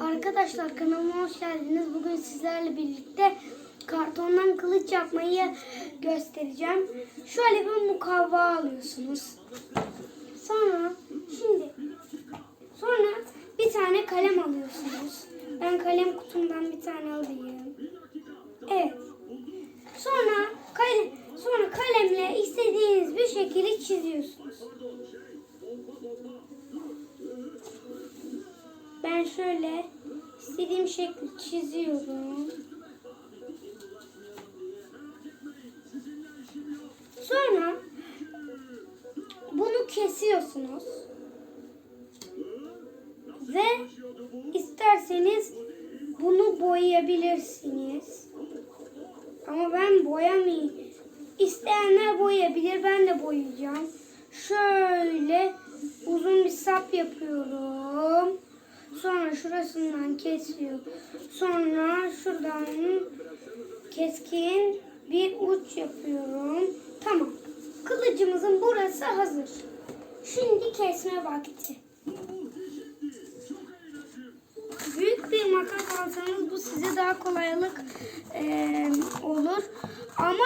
Arkadaşlar kanalıma hoş geldiniz. Bugün sizlerle birlikte kartondan kılıç yapmayı göstereceğim. Şöyle bir mukavva alıyorsunuz. Sonra şimdi sonra bir tane kalem alıyorsunuz. Ben kalem kutumdan bir tane alayım. Evet. Sonra kalem sonra kalemle istediğiniz bir şekilde çiziyorsunuz. Ben şöyle istediğim şekli çiziyorum. Sonra bunu kesiyorsunuz. Ve isterseniz bunu boyayabilirsiniz. Ama ben boyamayayım. İsteyenler boyayabilir. Ben de boyayacağım. Şöyle uzun bir sap yapıyorum. Şurasından kesiyor. Sonra şuradan keskin bir uç yapıyorum. Tamam. Kılıcımızın burası hazır. Şimdi kesme vakti. Büyük bir makas alsanız bu size daha kolaylık eee, olur. Ama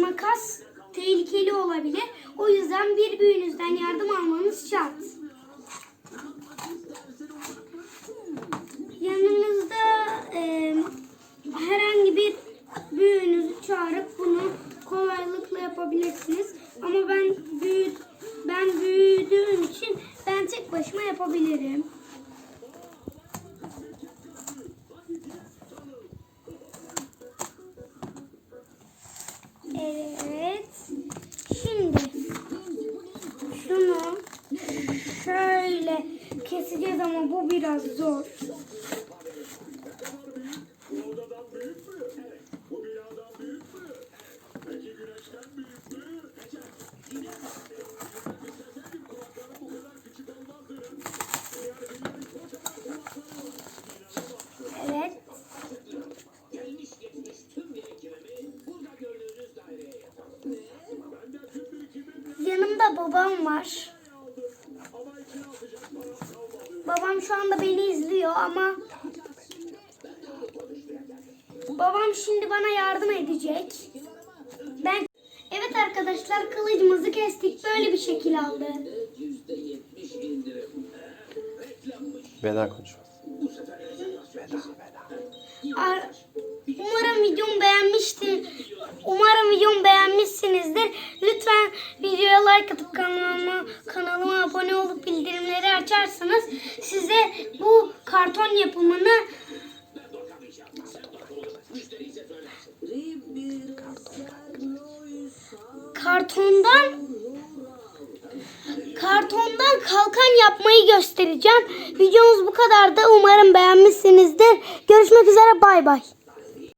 makas tehlikeli olabilir. O yüzden bir büyüğünüzden yardım almanız ben büyü ben büyüdüğüm için ben tek başıma yapabilirim. Evet. Şimdi şunu şöyle keseceğiz ama bu biraz zor. Evet. Babam var. Babam şu anda beni izliyor ama babam şimdi bana yardım edecek. Ben Evet arkadaşlar kılıcımızı kestik. Böyle bir şekil aldı. Veda konuşması. Veda veda. Ar- Umarım videomu beğenmiştir. Umarım videomu beğenmişsinizdir. Lütfen videoya like atıp kanalıma, kanalıma abone olup bildirimleri açarsanız size bu karton yapımını kartondan kartondan kalkan yapmayı göstereceğim. Videomuz bu kadardı. Umarım beğenmişsinizdir. Görüşmek üzere. Bay bay.